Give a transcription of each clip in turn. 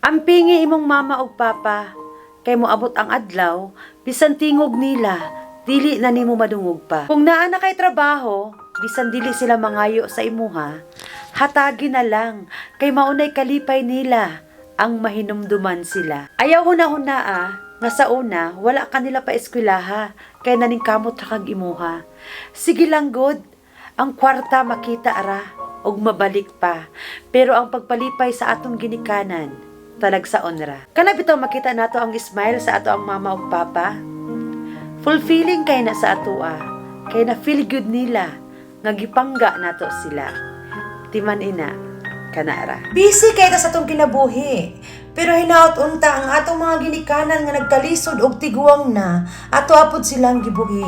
Ang pingi imong mama ug papa, kay mo abot ang adlaw, bisan tingog nila, dili na nimo madungog pa. Kung naa na kay trabaho, bisan dili sila mangayo sa imuha, hatagi na lang, kay maunay kalipay nila, ang mahinumduman sila. Ayaw huna-huna ah, nga sa una, wala kanila pa eskwelaha, kay naning kamot ra kag imuha. Sige lang good, ang kwarta makita ara, og mabalik pa. Pero ang pagpalipay sa atong ginikanan, talagsaon ra. Kana bitaw makita nato ang smile sa ato ang mama ug papa. Fulfilling kay na sa ato ah. Kay na feel good nila nga gipangga nato sila. Timan ina kanara. Busy kay ta sa atong kinabuhi. Pero hinaot unta ang atong mga ginikanan nga nagkalisod og tiguang na, ato apod silang gibuhi.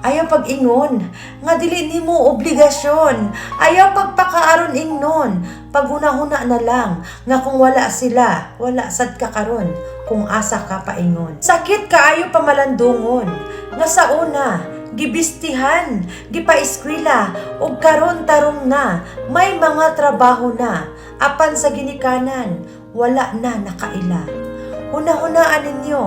Ayaw pag-ingon, nga dili nimo obligasyon. Ayaw pagpakaaron ingnon. Paghuna-huna na lang, nga kung wala sila, wala sad ka karon kung asa ka paingon. Sakit kaayo pamalandungon, nga sa una, gibistihan, gipaeskwela, ug karon tarong na, may mga trabaho na, apan sa ginikanan, wala na nakaila. Huna-hunaan ninyo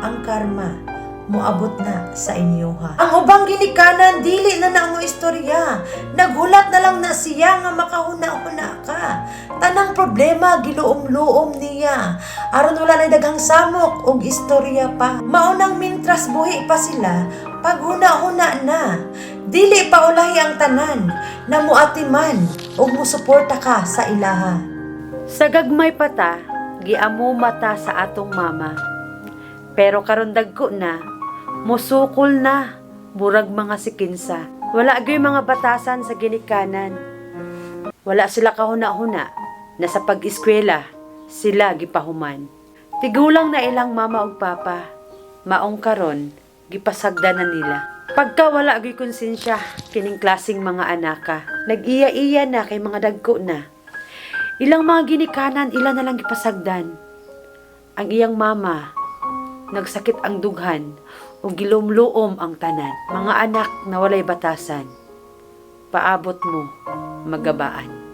ang karma moabot na sa inyo ha. Ang ubang ginikanan dili na na ang istorya. Naghulat na lang na siya nga makahuna-huna ka. Tanang problema giluom-luom niya. Aron wala na daghang samok og istorya pa. Maunang mintras buhi pa sila pag huna-huna na. Dili pa ulahi ang tanan na muatiman og musuporta ka sa ilaha. Sa gagmay pata, giamo mata sa atong mama. Pero karon dagko na, musukol na, murag mga sikinsa. Wala gyud mga batasan sa ginikanan. Wala sila kahuna-huna na sa pag-eskwela sila gipahuman. Tigulang na ilang mama ug papa, maong karon gipasagda na nila. Pagka wala gyud konsensya kining klasing mga anaka, nag-iya-iya na kay mga dagko na. Ilang mga ginikanan, ilan na lang gipasagdan. Ang iyang mama, nagsakit ang dughan, o gilumluom ang tanan. Mga anak na walay batasan, paabot mo, magabaan.